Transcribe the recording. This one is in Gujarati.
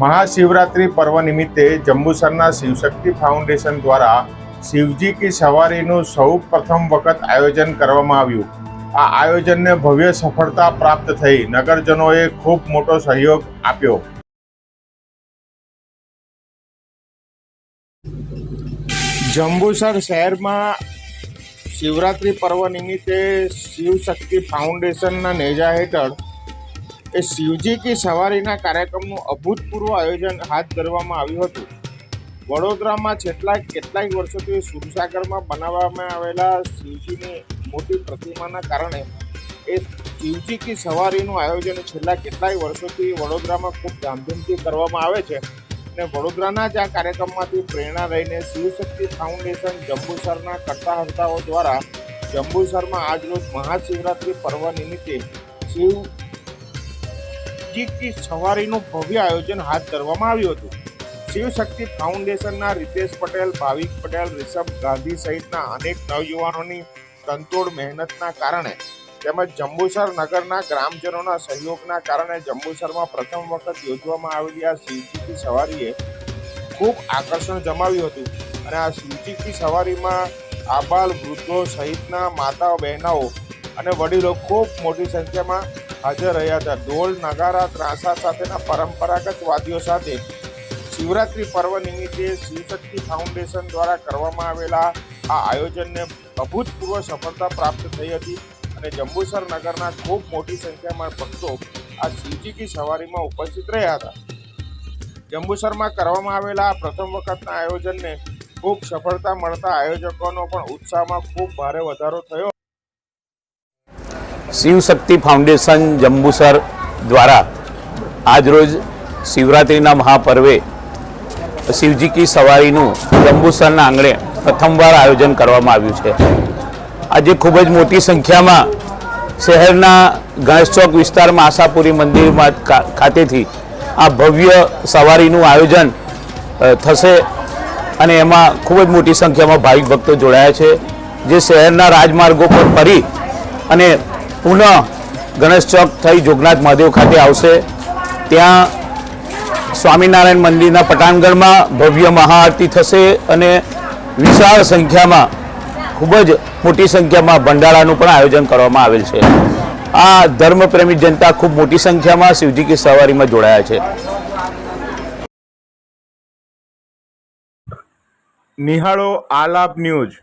મહાશિવરાત્રિ પર્વ નિમિત્તે જંબુસરના શિવશક્તિ ફાઉન્ડેશન દ્વારા શિવજી કી સવારીનું સૌ પ્રથમ વખત આયોજન કરવામાં આવ્યું. આ આયોજનને ભવ્ય સફળતા પ્રાપ્ત થઈ નગરજનોએ ખૂબ મોટો સહયોગ આપ્યો. જંબુસર શહેરમાં શિવરાત્રિ પર્વ નિમિત્તે શિવશક્તિ ફાઉન્ડેશનના નેજા હેઠળ એ શિવજી કી સવારીના કાર્યક્રમનું અભૂતપૂર્વ આયોજન હાથ ધરવામાં આવ્યું હતું. વડોદરામાં છેલ્લા કેટલાય વર્ષોથી સુરસાગરમાં બનાવવામાં આવેલા શિવજીની મોટી પ્રતિમાના કારણે એ શિવજી કી સવારીનું આયોજન છેલ્લા કેટલાય વર્ષોથી વડોદરામાં ખૂબ ધામધૂમથી કરવામાં આવે છે અને વડોદરાના જ આ કાર્યક્રમમાંથી પ્રેરણા લઈને શિવશક્તિ ફાઉન્ડેશન જંબુસરના કરતા હર્તાઓ દ્વારા જંબુસરમાં આજરોજ મહાશિવરાત્રિ પર્વ નિમિત્તે શિવ જી સવારીનું ભવ્ય આયોજન હાથ ધરવામાં આવ્યું હતું. શિવશક્તિ ફાઉન્ડેશનના રિતેશ પટેલ, ભાવિક પટેલ, રિષભ ગાંધી સહિતના અનેક નવયુવાનોની તંતોડ મહેનતના કારણે તેમજ જંબુસર નગરના ગ્રામજનોના સહયોગના કારણે જંબુસરમાં પ્રથમ વખત યોજવામાં આવેલી આ શિવજીની સવારીએ ખૂબ આકર્ષણ જમાવ્યું હતું અને આ શિવજીની સવારીમાં આબાલ વૃદ્ધો સહિતના માતાઓ બહેનાઓ અને વડીલો ખૂબ મોટી સંખ્યામાં હાજર રહ્યા હતા. ઢોલ, નગારા, ત્રાસા સાથેના પરંપરાગત વાદ્યો સાથે શિવરાત્રિ પર્વ નિમિત્તે શિવશક્તિ ફાઉન્ડેશન દ્વારા કરવામાં આવેલા આ આયોજનને અભૂતપૂર્વ સફળતા પ્રાપ્ત થઈ હતી અને જંબુસર નગરના ખૂબ મોટી સંખ્યામાં ભક્તો આ શિવજી કી સવારીમાં ઉપસ્થિત રહ્યા હતા. જંબુસરમાં કરવામાં આવેલા પ્રથમ વખતના આયોજનને ખૂબ સફળતા મળતા આયોજકોનો પણ ઉત્સાહમાં ખૂબ ભારે વધારો થયો. શિવશક્તિ ફાઉન્ડેશન જંબુસર દ્વારા આજરોજ શિવરાત્રિના મહાપર્વે શિવજી કી સવારીનું જંબુસરના આંગણે પ્રથમવાર આયોજન કરવામાં આવ્યું છે. આજે ખૂબ જ મોટી સંખ્યામાં શહેરના ગણેશ ચોક વિસ્તારમાં આશાપુરી મંદિરમાં ખાતેથી આ ભવ્ય સવારીનું આયોજન થશે અને એમાં ખૂબ જ મોટી સંખ્યામાં ભાવિક ભક્તો જોડાયા છે. જે શહેરના રાજમાર્ગો પર ફરી અને પુનઃ ગણેશ ચોક થઈ જોગનાથ મહાદેવ ખાતે આવશે. ત્યાં સ્વામિનારાયણ મંદિરના પટાંગણમાં ભવ્ય મહાઆરતી થશે અને વિશાળ સંખ્યામાં, ખૂબ જ મોટી સંખ્યામાં ભંડારાનું પણ આયોજન કરવામાં આવેલ છે. આ ધર્મપ્રેમી જનતા ખૂબ મોટી સંખ્યામાં શિવજી કી સવારીમાં જોડાયા છે. નિહાળો આલાપ ન્યૂઝ.